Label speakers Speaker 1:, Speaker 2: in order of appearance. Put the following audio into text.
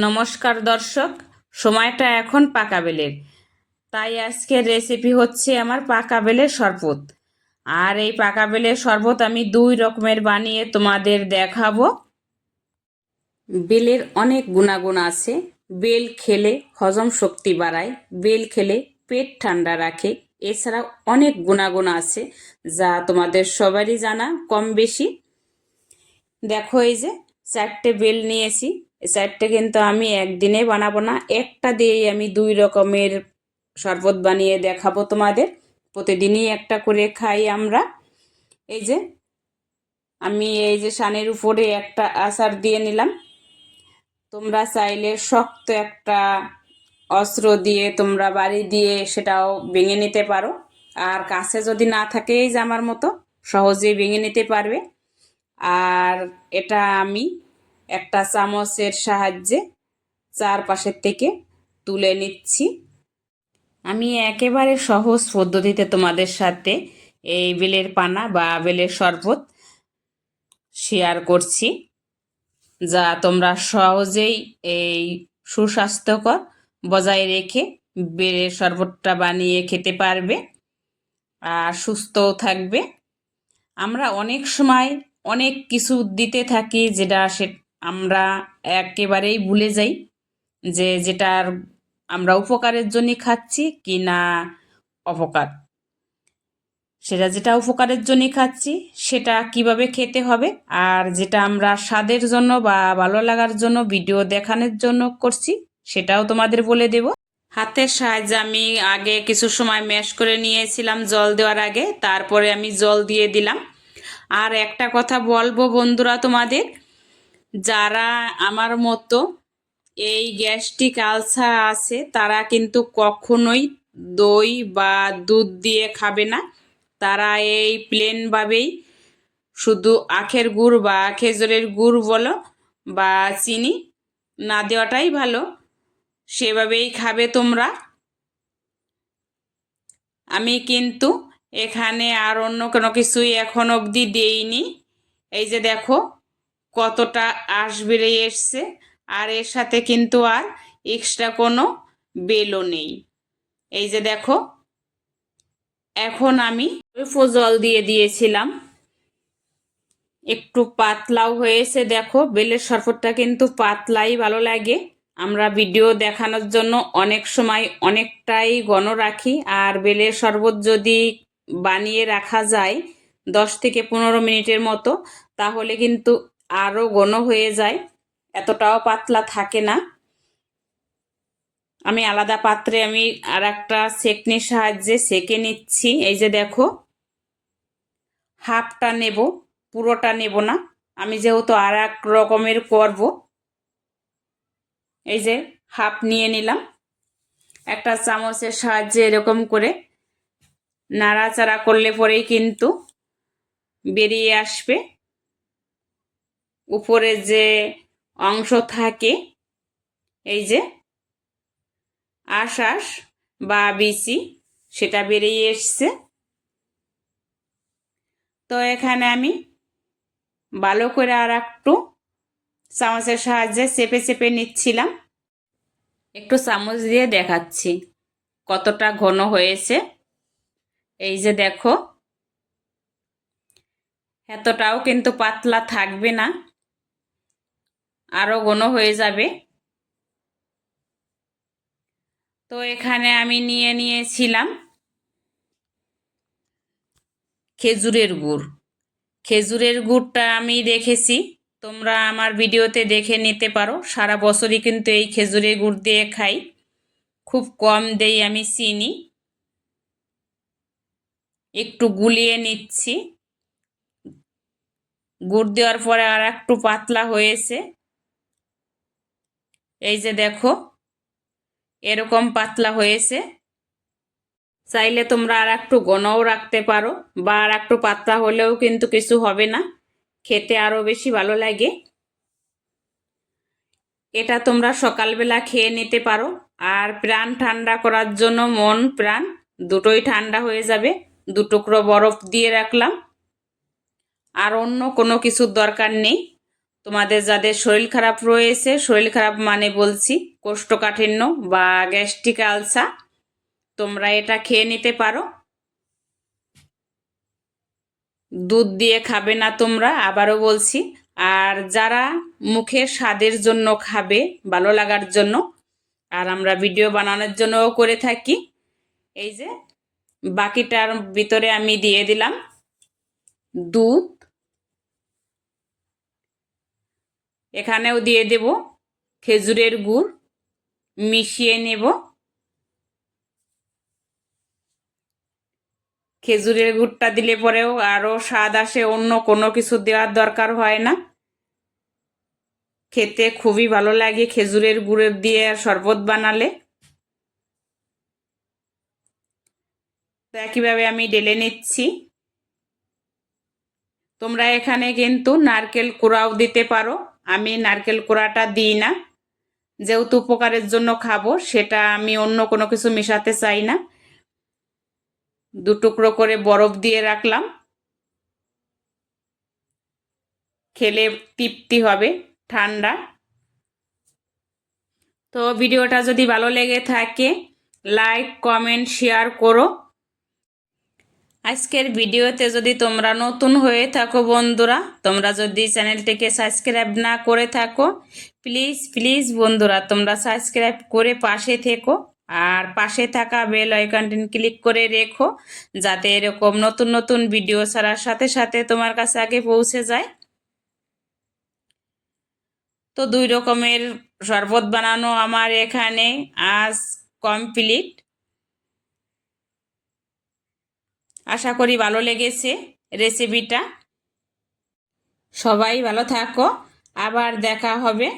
Speaker 1: নমস্কার দর্শক, সময়টা এখন পাকা বেলের। তাই আজকের রেসিপি হচ্ছে আমার পাকা বেলের শরবত। আর এই পাকা বেলের শরবত আমি দুই রকমের বানিয়ে তোমাদের দেখাবো। বেলের অনেক গুণাগুণ আছে। বেল খেলে হজম শক্তি বাড়ায়, বেল খেলে পেট ঠান্ডা রাখে। এছাড়াও অনেক গুণাগুণ আছে, যা তোমাদের সবারই জানা কম বেশি দেখো এই যে চারটে বেল নিয়েছি। এই কিন্তু আমি একদিনে বানাবো না, একটা দিয়েই আমি দুই রকমের শরবত বানিয়ে দেখাবো তোমাদের। প্রতিদিনই একটা করে খাই আমরা। এই যে, আমি এই যে সানের উপরে একটা আচার দিয়ে নিলাম। তোমরা চাইলে শক্ত একটা অস্ত্র দিয়ে তোমরা বাড়ি দিয়ে সেটাও ভেঙে নিতে পারো। আর কাছে যদি না থাকে এই যে আমার মতো, সহজেই ভেঙে নিতে পারবে। আর এটা আমি একটা চামচের সাহায্যে চারপাশের থেকে তুলে নিচ্ছি। আমি একেবারে সহজ পদ্ধতিতে তোমাদের সাথে এই বেলের পানা বা বেলের শরবত শেয়ার করছি, যা তোমরা সহজেই এই সুস্বাস্থ্যকর বজায় রেখে বেলের শরবতটা বানিয়ে খেতে পারবে আর সুস্থও থাকবে। আমরা অনেক সময় অনেক কিছু দিতে থাকি যেটা সে আমরা একেবারেই ভুলে যাই যে যেটার আমরা উপকারের জন্য খাচ্ছি কি না অপকার। সেটা যেটা উপকারের জন্য খাচ্ছি, সেটা কীভাবে খেতে হবে আর যেটা আমরা স্বাদের জন্য বা ভালো লাগার জন্য ভিডিও দেখানোর জন্য করছি, সেটাও তোমাদের বলে দেব। হাতের সাহায্যে আমি আগে কিছু সময় ম্যাশ করে নিয়েছিলাম জল দেওয়ার আগে, তারপরে আমি জল দিয়ে দিলাম। আর একটা কথা বলব বন্ধুরা তোমাদের যারা আমার মতো এই গ্যাস্ট্রিক আলসার আছে, তারা কিন্তু কখনোই দই বা দুধ দিয়ে খাবে না। তারা এই প্লেনভাবেই শুধু আখের গুড় বা খেজুরের গুড় বলো বা চিনি না দেওয়াটাই ভালো। সেভাবেই খাবে তোমরা। আমি কিন্তু এখানে আর অন্য কোনো কিছুই এখন অবধি দেইনি। এই যে দেখো কতটা আঁশ বেড়ে এসছে, আর এর সাথে কিন্তু আর এক্সট্রা কোনো বেলও নেই। এই যে দেখো, এখন আমি জল দিয়ে দিয়েছিলাম। একটু পাতলাও হয়েছে, দেখো, বেলের শরবতটা কিন্তু পাতলাই ভালো লাগে। আমরা ভিডিও দেখানোর জন্য অনেক সময় অনেকটাই ঘন রাখি, আর বেলের শরবত যদি বানিয়ে রাখা যায় দশ থেকে পনেরো মিনিটের মতো, তাহলে কিন্তু আরও ঘন হয়ে যায়, এতটাও পাতলা থাকে না। আমি আলাদা পাত্রে আমি আর একটা সেকনির সাহায্যে সেকে নিচ্ছি। এই যে দেখো, হাফটা নেব, পুরোটা নেব না। আমি যেহেতু আর এক রকমের করব, এই যে হাফ নিয়ে নিলাম। একটা চামচের সাহায্যে এরকম করে নাড়াচাড়া করলে পরেই কিন্তু বেরিয়ে আসবে। উপরে যে অংশ থাকে, এই যে আশ্বাস বা বিসি, সেটা বেরিয়ে এসছে। তো এখানে আমি ভালো করে আর একটু চামচের সাহায্যে চেপে চেপে নিচ্ছিলাম। একটু চামচ দিয়ে দেখাচ্ছি কতটা ঘন হয়েছে। এই যে দেখো, এতটাও কিন্তু পাতলা থাকবে না। আরও ঘন হয়ে যাবে। তো এখানে আমি নিয়ে নিয়েছিলাম খেজুরের গুড়। খেজুরের গুড়টা আমি দেখেছি, তোমরা আমার ভিডিওতে দেখে নিতে পারো। সারা বছরই কিন্তু এই খেজুরের গুড় দিয়ে খাই। খুব কম দেই আমি চিনি। একটু গুলিয়ে নিচ্ছি। গুড় দেওয়ার পরে আর একটু পাতলা হয়েছে। এই যে দেখো, এরকম পাতলা হয়েছে। চাইলে তোমরা আর একটু ঘনও রাখতে পারো, বা আর একটু পাতলা হলেও কিন্তু কিছু হবে না। খেতে আরও বেশি ভালো লাগে। এটা তোমরা সকালবেলা খেয়ে নিতে পারো। আর প্রাণ ঠান্ডা করার জন্য মন, প্রাণ দুটোই ঠান্ডা হয়ে যাবে। দুটুকরো বরফ দিয়ে রাখলাম। আর অন্য কোনো কিছুর দরকার নেই। তোমাদের যাদের শরীর খারাপ রয়েছে, শরীর খারাপ মানে বলছি কোষ্ঠকাঠিন্য বা গ্যাস্ট্রিক আলসা তোমরা এটা খেয়ে নিতে পারো। দুধ দিয়ে খাবে না তোমরা, আবারও বলছি। আর যারা মুখের স্বাদের জন্য খাবে, ভালো লাগার জন্য, আর আমরা ভিডিও বানানোর জন্যও করে থাকি, এই যে বাকিটার ভিতরে আমি দিয়ে দিলাম দুধ। এখানেও দিয়ে দেব খেজুরের গুড়, মিশিয়ে নেব। খেজুরের গুড়টা দিলে পরেও আরও স্বাদ আসে, অন্য কোনো কিছু দেওয়ার দরকার হয় না। খেতে খুবই ভালো লাগে খেজুরের গুড়ের দিয়ে শরবত বানালে। একইভাবে আমি ডেলে নিচ্ছি। তোমরা এখানে কিন্তু নারকেল কুড়াও দিতে পারো। আমি নারকেল কুড়াটা দিই না। যেহেতু উপকারের জন্য খাব, সেটা আমি অন্য কোনো কিছু মেশাতে চাই না। দু টুকরো করে বরফ দিয়ে রাখলাম। খেলে তৃপ্তি হবে, ঠান্ডা। তো ভিডিওটা যদি ভালো লেগে থাকে, লাইক, কমেন্ট, শেয়ার করো। আজকের ভিডিওতে যদি তোমরা নতুন হয়ে থাকো বন্ধুরা, তোমরা যদি চ্যানেলটিকে সাবস্ক্রাইব না করে থাকো, প্লিজ প্লিজ বন্ধুরা, তোমরা সাবস্ক্রাইব করে পাশে থেকো আর পাশে থাকা বেল আইকনটি ক্লিক করে রেখো, যাতে এরকম নতুন নতুন ভিডিও ছাড়ার সাথে সাথে তোমার কাছে আগে পৌঁছে যায়। তো দুই রকমের শরবত বানানো আমার এখানে আজ কমপ্লিট আশা করি ভালো লেগেছে রেসিপিটা সবাই ভালো থাকো। আবার দেখা হবে।